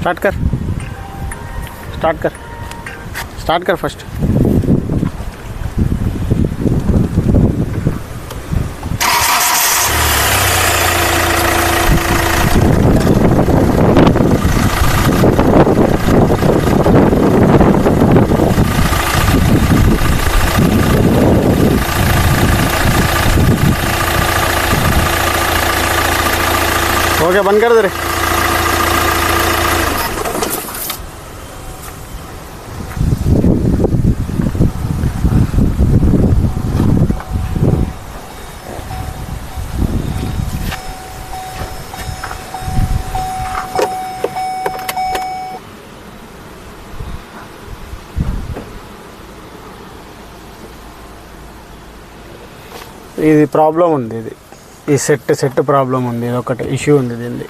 Start कर. Start कर. Start कर फ़र्स्ट ओके बंद कर दे रे. ఇది ప్రాబ్లం ఉంది ఇది. ఈ సెట్ సెట్ ప్రాబ్లం ఉంది. ఇది ఒకటి ఇష్యూ ఉంది దీనిది.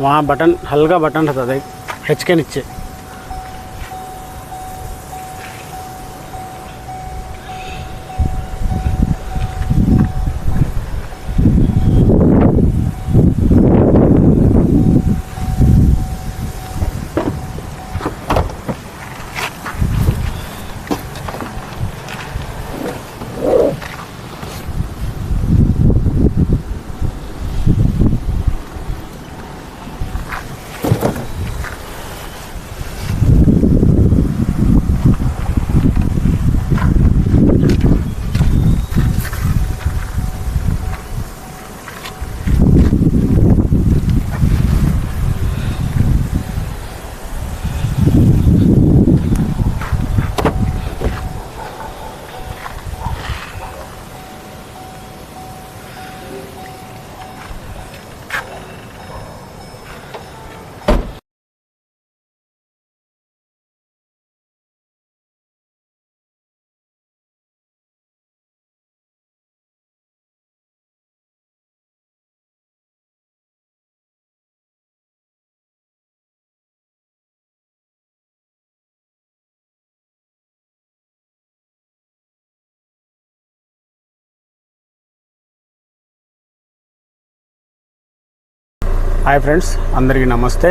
वहाँ बटन हल्का बटन रहता था एक हिच के नीचे హాయ్ ఫ్రెండ్స్ అందరికీ నమస్తే.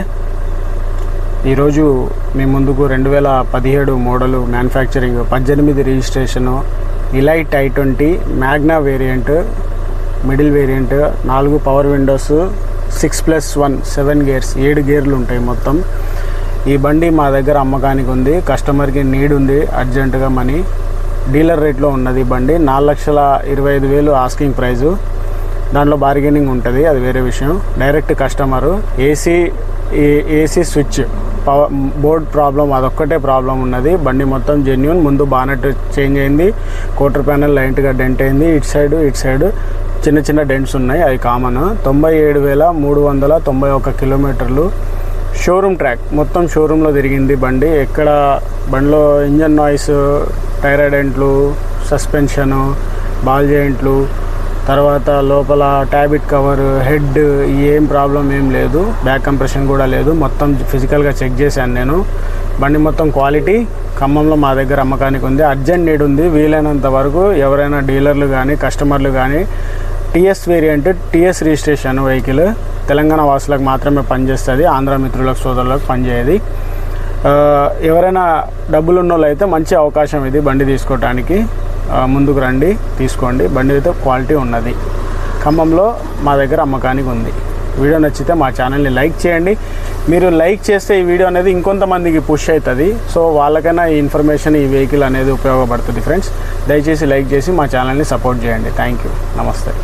ఈరోజు మీ ముందుకు రెండు వేల పదిహేడు మోడలు మ్యానుఫ్యాక్చరింగ్ పద్దెనిమిది registration elite i twenty Magna variant middle variant నాలుగు power windows six plus one seven gears ఏడు గేర్లు ఉంటాయి మొత్తం. ఈ బండి మా దగ్గర అమ్మకానికి ఉంది కస్టమర్కి నీడ్ ఉంది అర్జెంటుగా మనీ. డీలర్ రేట్లో ఉన్నది బండి నాలుగు లక్షల ఇరవై ఐదు వేలు ఆస్కింగ్ ప్రైజు దాంట్లో బార్గెనింగ్ ఉంటుంది అది వేరే విషయం. Direct customer AC AC switch power board problem అదొక్కటే ప్రాబ్లం ఉన్నది. బండి మొత్తం జెన్యున్ ముందు బానెట్ చేంజ్ అయింది. కోటర్ ప్యానల్ లైట్గా డెంట్ అయింది. ఇటు సైడ్ ఇటు సైడ్ చిన్న చిన్న డెంట్స్ ఉన్నాయి అవి కామన్ తొంభై ఏడు వేల మూడు వందల తొంభై ఒక్క కిలోమీటర్లు షోరూమ్ ట్రాక్ మొత్తం షోరూంలో తిరిగింది బండి. ఎక్కడ బండిలో ఇంజన్ నాయిస్ టైరాయిడెంట్లు సస్పెన్షను బాల్ జాయింట్లు తర్వాత లోపల ట్యాబిట్ కవర్ హెడ్ ఏం ప్రాబ్లం ఏం లేదు. బ్యాక్ కంప్రెషన్ కూడా లేదు. మొత్తం ఫిజికల్గా చెక్ చేశాను నేను. బండి మొత్తం క్వాలిటీ ఖమ్మంలో మా దగ్గర అమ్మకానికి ఉంది. అర్జెంట్ నీడ్ ఉంది. వీలైనంత వరకు ఎవరైనా డీలర్లు కానీ కస్టమర్లు కానీ TS variant TS registration vehicle Telangana వాసులకు మాత్రమే పనిచేస్తుంది. ఆంధ్ర మిత్రులకు సోదరులకు పనిచేయదు. ఎవరైనా డబ్బులు ఉన్న వాళ్ళు అయితే మంచి అవకాశం ఇది బండి తీసుకోవటానికి ముందుకు రండి తీసుకోండి. బండి అయితే క్వాలిటీ ఉన్నది. ఖమ్మంలో మా దగ్గర అమ్మకానికి ఉంది. వీడియో నచ్చితే మా ఛానల్ని లైక్ చేయండి. మీరు లైక్ చేస్తే ఈ వీడియో అనేది ఇంకొంతమందికి పుష్ అవుతుంది. సో వాళ్ళకైనా ఈ ఇన్ఫర్మేషన్ ఈ వెహికల్ అనేది ఉపయోగపడుతుంది ఫ్రెండ్స్. దయచేసి లైక్ చేసి మా ఛానల్ని సపోర్ట్ చేయండి. Thank you. నమస్తే.